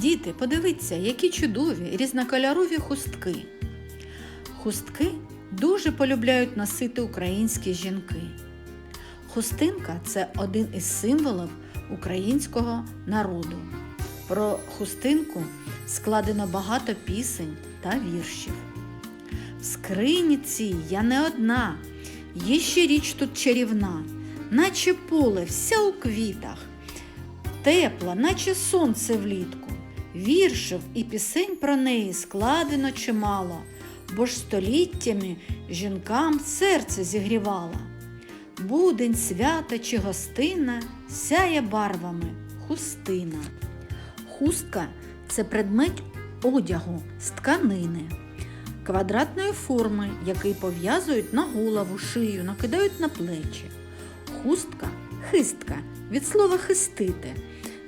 Діти, подивіться, які чудові різнокольорові хустки. Хустки дуже полюбляють носити українські жінки. Хустинка це один із символів українського народу. Про хустинку складено багато пісень та віршів. В скрині цій я не одна, є ще річ тут чарівна, наче поле вся у квітах, тепла, наче сонце влітку. Віршів і пісень про неї складено чимало, бо ж століттями жінкам серце зігрівала. Будень, свята чи гостина сяє барвами хустина. Хустка це предмет одягу з тканини, квадратної форми, який пов'язують на голову, шию, накидають на плечі. Хустка хистка від слова хистити,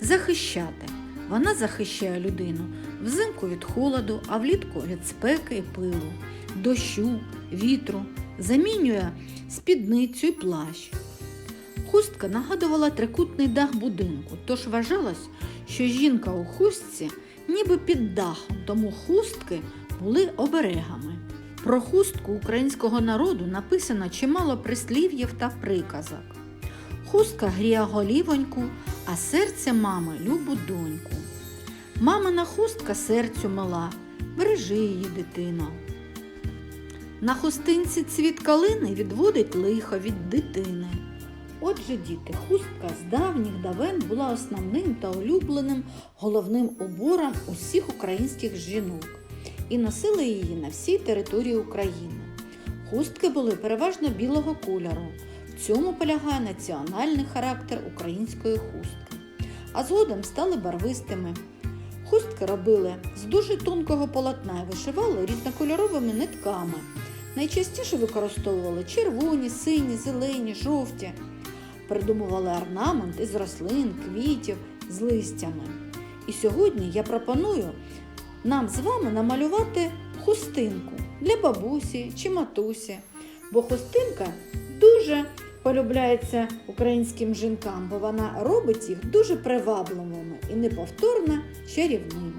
захищати. Вона захищає людину взимку від холоду, а влітку від спеки і пилу, дощу, вітру, замінює спідницю і плащ. Хустка нагадувала трикутний дах будинку, тож вважалось, що жінка у хустці ніби під дахом, тому хустки були оберегами. Про хустку українського народу написано чимало прислів'їв та приказок. Хустка гріє голівоньку, а серце мами любу доньку. Мамина хустка серцю мила, бережи її дитино. На хустинці цвіт калини відводить лихо від дитини. Отже, діти, хустка з давніх давен була основним та улюбленим головним убором усіх українських жінок і носили її на всій території України. Хустки були переважно білого кольору. Цьому полягає національний характер української хустки. А згодом стали барвистими. Хустки робили з дуже тонкого полотна і вишивали різнокольоровими нитками. Найчастіше використовували червоні, сині, зелені, жовті. Придумували орнамент із рослин, квітів з листями. І сьогодні я пропоную нам з вами намалювати хустинку для бабусі чи матусі, бо хустинка дуже полюбляється українським жінкам, бо вона робить їх дуже привабливими і неповторно чарівними.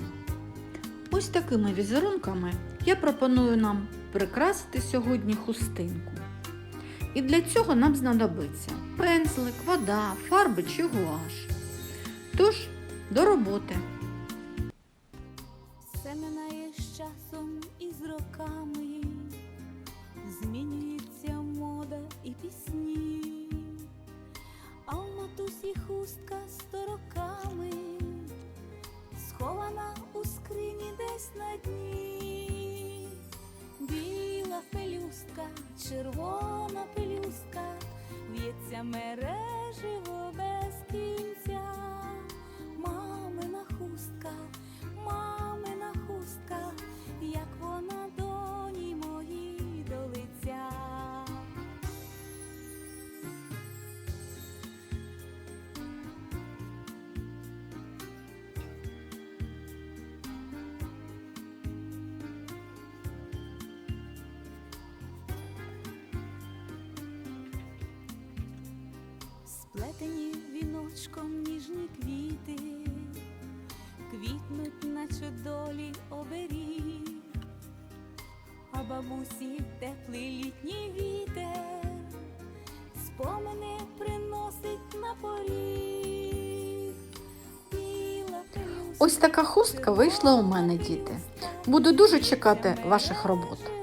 Ось такими візерунками я пропоную нам прикрасити сьогодні хустинку. І для цього нам знадобиться пензлик, вода, фарби чи гуаш. Тож, до роботи. Все минає з часом і з роками, змінюється мода і пісні, а в матусі хустка стороками, схована у скрині десь на дні, біла пелюстка, червона пелюстка, в'ється мереживо Сплетені віночком ніжні квіти квітнуть, наче долі оберіг, а бабусі теплий літній вітер, спомини приносить на поріг. Ось така хустка вийшла у мене, діти. Буду дуже чекати ваших робот.